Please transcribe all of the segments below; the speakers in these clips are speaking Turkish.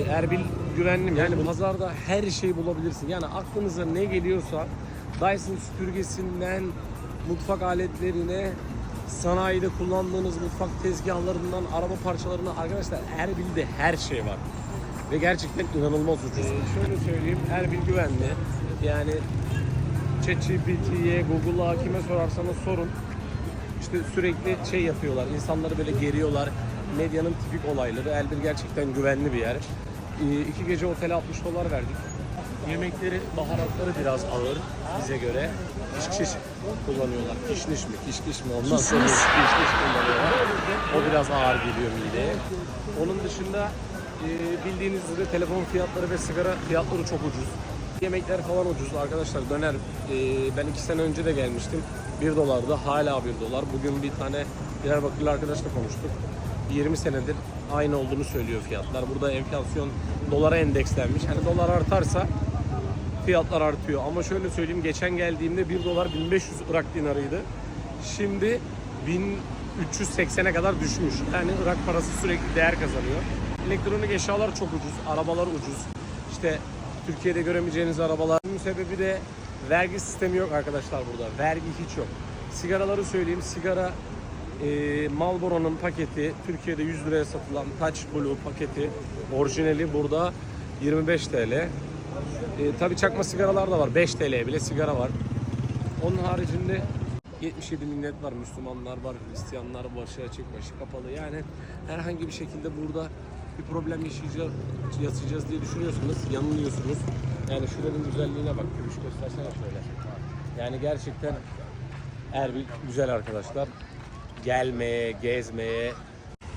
E, Erbil güvenli mi? Yani pazarda her şeyi bulabilirsin. Yani aklınıza ne geliyorsa Dyson süpürgesinden mutfak aletlerine sanayide kullandığınız mutfak tezgahlarından araba parçalarına arkadaşlar Erbil'de her şey var. Ve gerçekten inanılmaz ucuz. şöyle söyleyeyim Erbil güvenli. Yani ChatGPT'ye, Google'a kime sorarsanız sorun. İşte sürekli şey yapıyorlar. insanları böyle geriyorlar. Medyanın tipik olayları. Erbil gerçekten güvenli bir yer. Ee, iki gece otele 60 dolar verdik. Yemekleri, baharatları biraz ağır bize göre. Kişniş kullanıyorlar. Kişniş mi? Kişniş mi? Ondan sonra kişniş kullanıyorlar. O biraz ağır geliyor mideye. Onun dışında e, bildiğiniz üzere telefon fiyatları ve sigara fiyatları çok ucuz. Yemekler falan ucuz arkadaşlar. Döner e, ben iki sene önce de gelmiştim. 1 dolardı. Hala 1 dolar. Bugün bir tane Diyarbakırlı arkadaşla konuştuk. 20 senedir aynı olduğunu söylüyor fiyatlar. Burada enflasyon dolara endekslenmiş. Hani dolar artarsa fiyatlar artıyor. Ama şöyle söyleyeyim geçen geldiğimde 1 dolar 1500 Irak dinarıydı. Şimdi 1380'e kadar düşmüş. Yani Irak parası sürekli değer kazanıyor. Elektronik eşyalar çok ucuz. Arabalar ucuz. İşte Türkiye'de göremeyeceğiniz arabalar. Bunun sebebi de vergi sistemi yok arkadaşlar burada. Vergi hiç yok. Sigaraları söyleyeyim. Sigara e, Marlboro'nun paketi Türkiye'de 100 liraya satılan Touch Blue paketi orijinali burada 25 TL. E, tabii çakma sigaralar da var. 5 TL bile sigara var. Onun haricinde 77 millet var. Müslümanlar var, Hristiyanlar, başı açık, başı kapalı. Yani herhangi bir şekilde burada bir problem yaşayacağız, yaşayacağız diye düşünüyorsunuz. Yanılıyorsunuz. Yani şuranın güzelliğine bak. Gümüş göstersene şöyle. Yani gerçekten Erbil güzel arkadaşlar. Gelmeye, gezmeye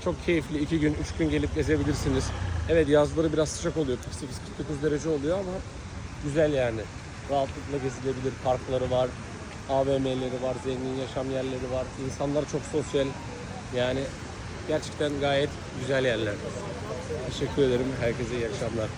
çok keyifli. iki gün, üç gün gelip gezebilirsiniz. Evet yazları biraz sıcak oluyor. 48-49 derece oluyor ama güzel yani. Rahatlıkla gezilebilir. Parkları var, AVM'leri var, zengin yaşam yerleri var. İnsanlar çok sosyal. Yani gerçekten gayet güzel yerler. Teşekkür ederim. Herkese iyi akşamlar.